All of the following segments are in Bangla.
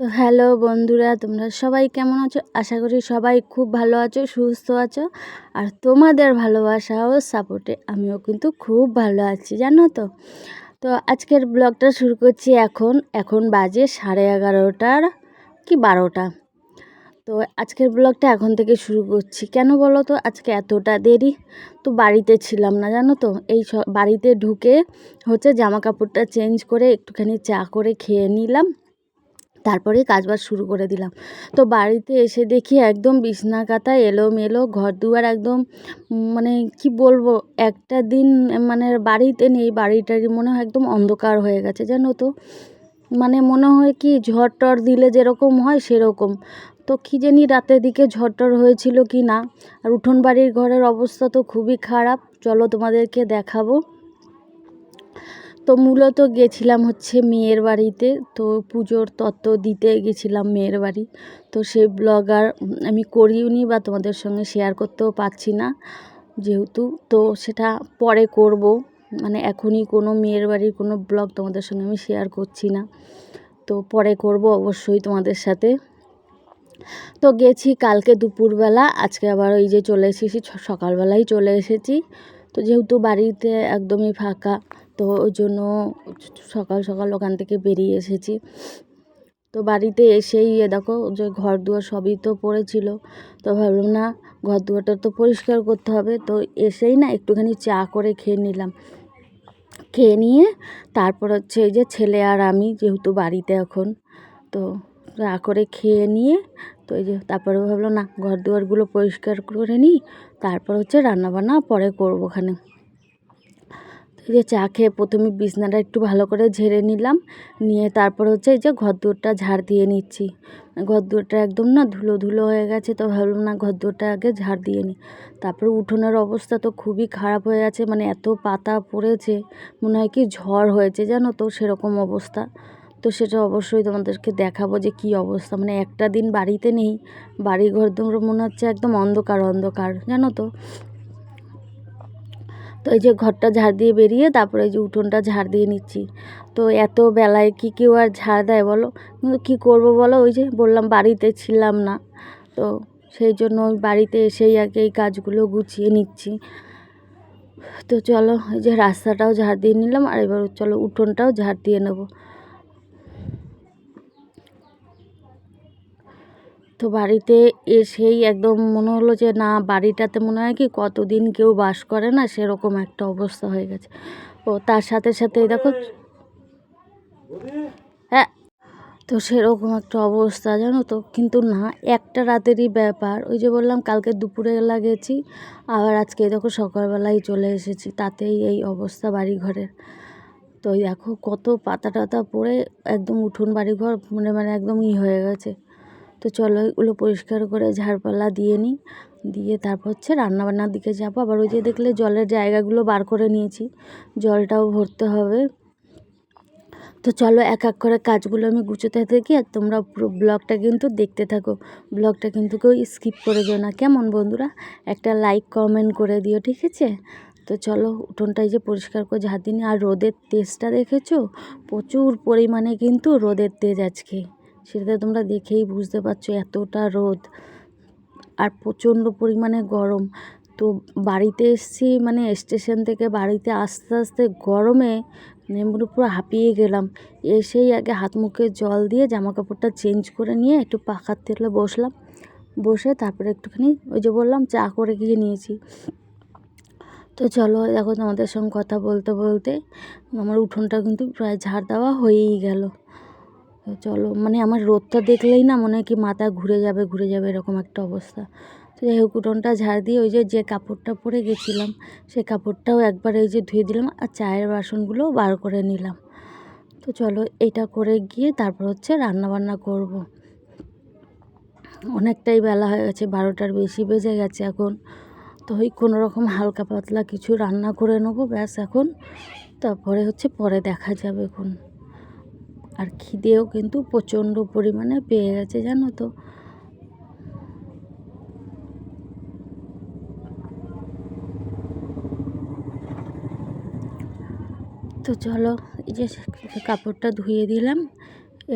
তো হ্যালো বন্ধুরা, তোমরা সবাই কেমন আছো? আশা করি সবাই খুব ভালো আছো, সুস্থ আছো। আর তোমাদের ভালোবাসা ও সাপোর্টে আমিও কিন্তু খুব ভালো আছি, জানো তো? তো আজকের ব্লগটা শুরু করছি এখন। এখন বাজে সাড়ে এগারোটার কি বারোটা? তো আজকের ব্লগটা এখন থেকে শুরু করছি। কেন বলো তো? আজকে এতটা দেরি। তো বাড়িতে ছিলাম না, জানো তো? এই বাড়িতে ঢুকে হচ্ছে জামা কাপড়টা চেঞ্জ করে একটুখানি চা করে খেয়ে নিলাম। তারপরে কাজবাজ শুরু করে দিলাম। তো বাড়িতে এসে দেখি একদম বিছনা কাতা এলোমেলো ঘর দুয়ার একদম মানে কি বলব, একটা দিন মানে বাড়িতে নেই, বাড়িটারই মনে হয় একদম অন্ধকার হয়ে গেছে, জানো তো? মানে মনে হয় কি ঝড় টর দিলে যেরকম হয় সেরকম। তো কী জানি রাতের দিকে ঝড় টর হয়েছিল কি না। আর উঠোন বাড়ির ঘরের অবস্থা তো খুবই খারাপ। চলো তোমাদেরকে দেখাবো। তো মূলত গেছিলাম হচ্ছে মেয়ের বাড়িতে। তো পুজোর তত্ত্ব দিতে গেছিলাম মেয়ের বাড়ি। তো সেই ব্লগ আর আমি করিওনি বা তোমাদের সঙ্গে শেয়ার করতেও পারছি না যেহেতু। তো সেটা পরে করব। মানে এখনই কোনো মেয়ের বাড়ির কোনো ব্লগ তোমাদের সঙ্গে আমি শেয়ার করছি না। তো পরে করব অবশ্যই তোমাদের সাথে। তো গেছি কালকে দুপুরবেলা। আজকে আবার ওই যে চলে এসেছি সকালবেলাই চলে এসেছি। তো যেহেতু বাড়িতে একদমই ফাঁকা তো ওই জন্য সকাল সকাল ওখান থেকে বেরিয়ে এসেছি। তো বাড়িতে এসেই দেখো যে ঘর দুয়ার সবই তো পড়েছিল। তো ভাবলাম না, ঘর দুয়ারটা তো পরিষ্কার করতে হবে। তো এসেই না একটুখানি চা করে খেয়ে নিলাম। খেয়ে নিয়ে তারপর হচ্ছে এই যে ছেলে আর আমি যেহেতু বাড়িতে এখন, তো চা করে খেয়ে নিয়ে তো এই যে তারপরে ভাবলো না, ঘর দুয়ারগুলো পরিষ্কার করে নিই, তারপর হচ্ছে রান্নাবান্না পরে করব ওখানে। যে চা খেয়ে প্রথমে বিছনাটা একটু ভালো করে ঝেড়ে নিলাম। নিয়ে তারপর হচ্ছে এই যে ঘর দুয়ারটা ঝাড় দিয়ে নিচ্ছি। ঘর দুয়ারটা একদম না ধুলো ধুলো হয়ে গেছে তো ভাবলাম না ঘর দুয়ারটা আগে ঝাড় দিয়ে নিই। তারপরে উঠোনের অবস্থা তো খুবই খারাপ হয়ে আছে মানে এত পাতা পড়েছে, মনে হয় কি ঝড় হয়েছে জানো তো সেরকম অবস্থা। তো সেটা অবশ্যই তোমাদেরকে দেখাবো যে কি অবস্থা মানে একটা দিন বাড়িতে নেই বাড়ি ঘর মনে হচ্ছে একদম অন্ধকার অন্ধকার, জানো তো। তো এই যে ঘরটা ঝাড় দিয়ে বেরিয়ে তারপরে এই যে উঠোনটা ঝাড় দিয়ে নিচ্ছি। তো এত বেলায় কি কেউ আর ঝাড় দেয় বলো? কিন্তু কী করব বলো? ওই যে বললাম বাড়িতে ছিলাম না। তো সেই জন্য ওই বাড়িতে এসেই আগে এই কাজগুলো গুছিয়ে নিচ্ছি। তো চলো এই যে রাস্তাটাও ঝাড় দিয়ে নিলাম আর এবার চলো উঠোনটাও ঝাড় দিয়ে নেব। তো বাড়িতে এসেই একদম মনে হলো যে, না, বাড়িটাতে মনে হয় কি কতদিন কেউ বাস করে না, সেরকম একটা অবস্থা হয়ে গেছে। ও, তার সাথে সাথে দেখো হ্যাঁ তো সেরকম একটা অবস্থা জানো তো। কিন্তু না, একটা রাতেরই ব্যাপার। ওই যে বললাম, কালকে দুপুরে গেছি আবার আজকে দেখো সকালবেলায় চলে এসেছি, তাতেই এই অবস্থা বাড়ি ঘরের তো দেখো কত পাতা টাতা পড়ে, একদম উঠোন বাড়িঘর মানে মানে একদম ই হয়ে গেছে। তো চলো এগুলো পরিষ্কার করে ঝাড়পালা দিয়ে নিই। দিয়ে তারপর হচ্ছে রান্নাবান্নার দিকে যাব। আবার ওই যে দেখলে জলের জায়গাগুলো বার করে নিয়েছি। জলটাও ভরতে হবে। তো চলো এক এক করে কাজগুলো আমি গুছোতে থাকি আর তোমরা পুরো ব্লগটা কিন্তু দেখতে থাকো। ব্লগটা কিন্তু কেউ স্কিপ করে দিও না। কেমন বন্ধুরা? একটা লাইক, কমেন্ট করে দিও, ঠিক আছে? তো চলো উঠোনটাই যে পরিষ্কার করে ঝাড় দিন আর রোদের তেজটা দেখেছ? প্রচুর পরিমাণে কিন্তু রোদের তেজ আজকে। সেটা তোমরা দেখেই বুঝতে পারছ এতটা রোদ। আর প্রচণ্ড পরিমাণে গরম। তো বাড়িতে এসেছি মানে স্টেশন থেকে বাড়িতে আস্তে আস্তে গরমে মানে পুরো হাঁপিয়ে গেলাম। এসেই আগে হাত মুখে জল দিয়ে জামা কাপড়টা চেঞ্জ করে নিয়ে একটু পাখার তেলে বসলাম। বসে তারপরে একটুখানি ওই যে বললাম, চা করে গিয়ে নিয়েছি। তো চলো দেখো তোমাদের সঙ্গে কথা বলতে বলতে আমার উঠোনটা কিন্তু প্রায় ঝাড় দেওয়া হয়েই গেল। চলো মানে আমার রোদটা দেখলেই না মনে হয় কি মাথা ঘুরে যাবে ঘুরে যাবে এরকম একটা অবস্থা। তো যাই হোক, উঠোনটা ঝাড় দিয়ে ওই যে যে কাপড়টা পরে গেছিলাম, সেই কাপড়টাও একবার এই যে ধুয়ে দিলাম আর চায়ের বাসনগুলোও বার করে নিলাম। তো চলো, এটা করে গিয়ে তারপর হচ্ছে রান্না বান্না করব। অনেকটাই বেলা হয়ে গেছে, বারোটার বেশি বেজে গেছে এখন। তো ওই কোনো রকম হালকা পাতলা কিছু রান্না করে নেব, ব্যাস এখন। তারপরে হচ্ছে পরে দেখা যাবে এখন। আর খিদেও কিন্তু প্রচণ্ড পরিমাণে পেয়ে গেছে, জানো তো। তো চলো, এই যে কাপড়টা ধুয়ে দিলাম।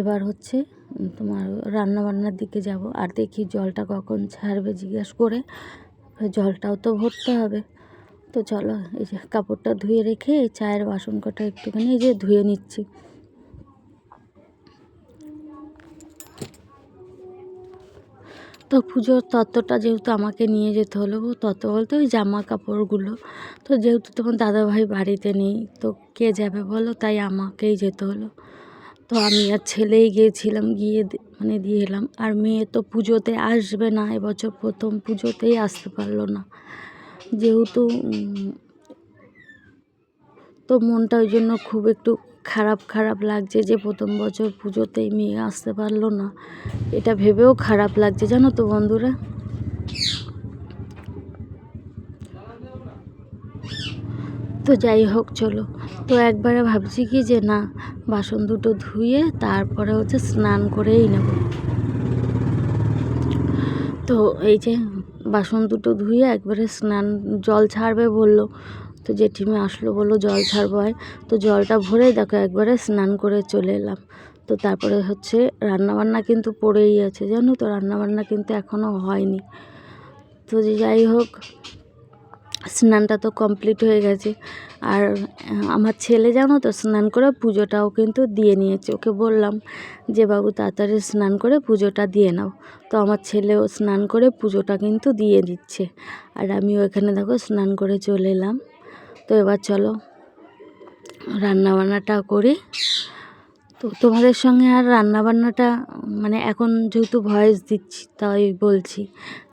এবার হচ্ছে তোমার রান্না বান্নার দিকে যাব। আর দেখি জলটা কখন ছাড়বে জিজ্ঞেস করে। জলটাও তো ভরতে হবে। তো চলো, এই যে কাপড়টা ধুয়ে রেখে চায়ের বাসন কটা একটুখানি এই যে ধুয়ে নিচ্ছি। তো পুজোর তত্ত্বটা যেহেতু আমাকে নিয়ে যেতে হলো তত্ত্ব বলতে ওই জামা কাপড়গুলো। তো যেহেতু তোমার দাদাভাই বাড়িতে নেই, তো কে যাবে বলো? তাই আমাকেই যেতে হলো। তো আমি আর ছেলেই গিয়েছিলাম, গিয়ে মানে দিয়ে এলাম। আর মেয়ে তো পুজোতে আসবে না, এবছর প্রথম পুজোতেই আসতে পারল না। যেহেতু তো মনটা ওই জন্য খুব একটু খারাপ খারাপ লাগছে যে প্রথম বছর পুজোতেই মেয়ে আসতে পারল না। এটা ভেবেও খারাপ লাগছে, জানো তো বন্ধুরা? তো যাই হোক, চলো। তো একবারে ভাবছি কি যে না, বাসন দুটো ধুয়ে তারপরে হচ্ছে স্নান করেই নেব। তো এই যে বাসন দুটো ধুয়ে একবারে স্নান, জল ছাড়বে বলল। তো জেঠিমা আসলো বলল, জল ছাড়বো হয় তো জলটা ভরে দেখো একবারে স্নান করে চলে এলাম। তো তারপরে হচ্ছে রান্নাবান্না কিন্তু পড়েই আছে, জানো তো? রান্নাবান্না কিন্তু এখনও হয়নি। তো যাই হোক, স্নানটা তো কমপ্লিট হয়ে গেছে। আর আমার ছেলে জানো তো স্নান করে পুজোটাও কিন্তু দিয়ে নিয়েছে। ওকে বললাম যে, বাবু, তাড়াতাড়ি স্নান করে পুজোটা দিয়ে নাও। তো আমার ছেলেও স্নান করে পুজোটা কিন্তু দিয়ে দিচ্ছে। আর আমিও এখানে দেখো স্নান করে চলে এলাম। তো এবার চলো রান্নাবান্নাটা করি। তো তোমাদের সঙ্গে আর রান্নাবান্নাটা মানে এখন যেহেতু ভয়েস দিচ্ছি, তাই বলছি।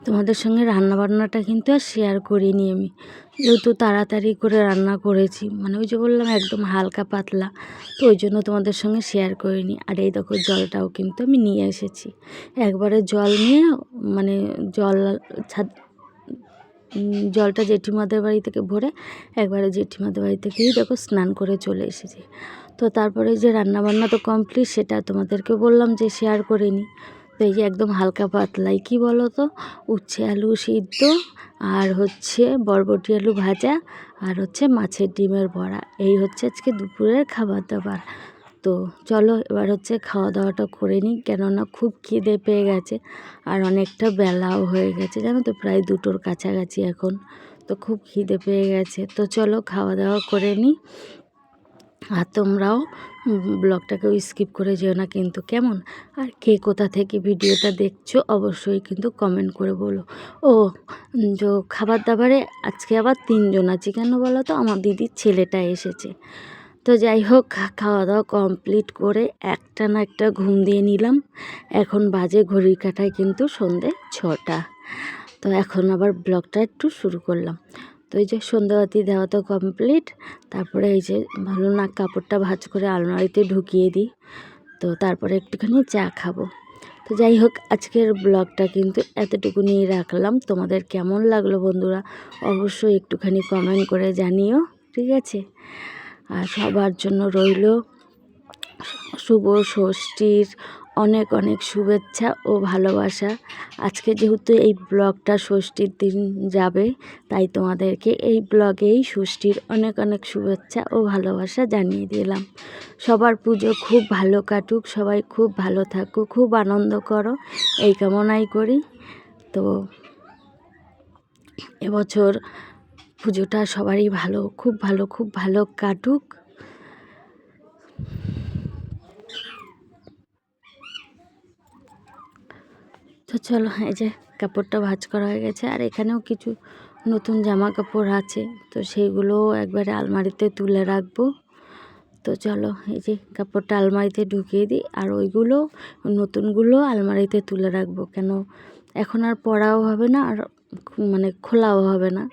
তোমাদের সঙ্গে রান্নাবান্নাটা কিন্তু আর শেয়ার করিনি আমি। যেহেতু তাড়াতাড়ি করে রান্না করেছি মানে ওই যে বললাম একদম হালকা পাতলা, তো ওই জন্য তোমাদের সঙ্গে শেয়ার করিনি। আর এই দেখো জলটাও কিন্তু আমি নিয়ে এসেছি। একবারে জল নিয়ে মানে জল ছাদ জলটা জেঠিমাদের বাড়ি থেকে ভরে একবারে জেঠিমাদের বাড়ি থেকেই দেখো স্নান করে চলে এসেছি। তো তারপরে যে রান্নাবান্না তো কমপ্লিট সেটা তোমাদেরকে বললাম যে শেয়ার করে নিই তো এই যে একদম হালকা পাতলাই, কি বলো তো উচ্ছে আলু সিদ্ধ আর হচ্ছে বরবটি আলু ভাজা আর হচ্ছে মাছের ডিমের বড়া। এই হচ্ছে আজকে দুপুরের খাবার দাবার। তো চলো এবার হচ্ছে খাওয়া দাওয়াটা করে নিই। কেননা খুব খিদে পেয়ে গেছে আর অনেকটা বেলাও হয়ে গেছে, জানো তো? প্রায় দুটোর কাছাকাছি এখন, তো খুব খিদে পেয়ে গেছে। তো চলো খাওয়া দাওয়া করে নিই। আর তোমরাও ব্লগটাকেও স্কিপ করে যেও না কিন্তু, কেমন? আর কে কোথা থেকে ভিডিওটা দেখছ অবশ্যই কিন্তু কমেন্ট করে বলো। ও যে খাবার দাবারে আজকে আবার তিনজন আছি কেন বলো তো? আমার দিদির ছেলেটা এসেছে। তো যাই হোক খাওয়া দাওয়া কমপ্লিট করে একটা না একটা ঘুম দিয়ে নিলাম। এখন বাজে ঘড়ির কাটায় কিন্তু সন্ধে ছটা। তো এখন আবার ব্লগটা একটু শুরু করলাম। তো এই যে সন্ধ্যাবাতি দেওয়া তো কমপ্লিট তারপরে এই যে ভালো না কাপড়টা ভাজ করে আলমারিতে ঢুকিয়ে দিই, তো তারপরে একটুখানি চা খাব। তো যাই হোক, আজকের ব্লগটা কিন্তু এতটুকু নিয়ে রাখলাম। তোমাদের কেমন লাগল বন্ধুরা, অবশ্যই একটুখানি কমেন্ট করে জানিও, ঠিক আছে? আর সবার জন্য রইল শুভ ষষ্ঠীর অনেক অনেক শুভেচ্ছা ও ভালোবাসা। আজকে যেহেতু এই ব্লগটা ষষ্ঠীর দিন যাবে, তাই তোমাদেরকে এই ব্লগেই ষষ্ঠীর অনেক অনেক শুভেচ্ছা ও ভালোবাসা জানিয়ে দিলাম। সবার পুজো খুব ভালো কাটুক, সবাই খুব ভালো থাকুক, খুব আনন্দ করো, এই কামনাই করি। তো এবছর পুজোটা সবারই ভালো, খুব ভালো খুব ভালো কাটুক। তো চলো, এই যে কাপড়টা ভাজ করা হয়ে গেছে, আর এখানেও কিছু নতুন জামা কাপড় আছে, তো সেইগুলোও একবারে আলমারিতে তুলে রাখব। তো চলো, এই যে কাপড়টা আলমারিতে ঢুকিয়ে দিই, আর ওইগুলো, নতুনগুলো আলমারিতে তুলে রাখব, কেন এখন আর পরাও হবে না, আর মানে খোলাও হবে না।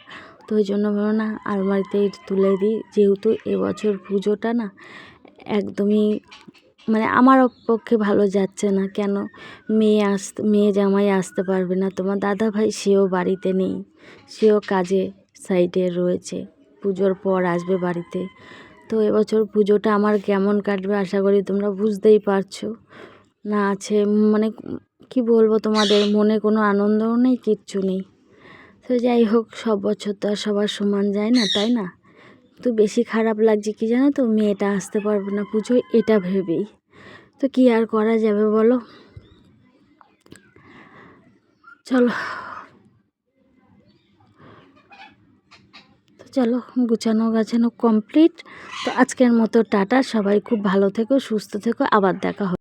তো ওই জন্য ভাবো না আলমারিতেই তুলে দিই। যেহেতু এবছর পুজোটা না, একদমই মানে আমার পক্ষে ভালো যাচ্ছে না। কেন? মেয়ে আসতে, মেয়ে জামাই আসতে পারবে না। তোমার দাদা ভাই সেও বাড়িতে নেই, সেও কাজে সাইডে রয়েছে। পুজোর পর আসবে বাড়িতে। তো এবছর পুজোটা আমার কেমন কাটবে আশা করি তোমরা বুঝতেই পারছ। না আছে মানে কি বলব তোমাদের, মনে কোনো আনন্দও নেই, কিচ্ছু নেই। তো যাই হোক, সব বছর তো আর সবার সমান যায় না, তাই না? তো বেশি খারাপ লাগছে কি জানো তো? মেয়েটা আসতে পারবে না পুজো এটা ভেবেই। তো কি আর করা যাবে বলো? চলো। তো চলো, গুছানো গাছানো কমপ্লিট তো আজকের মতো টাটা, সবাই খুব ভালো থেকো, সুস্থ থেকো, আবার দেখা হবে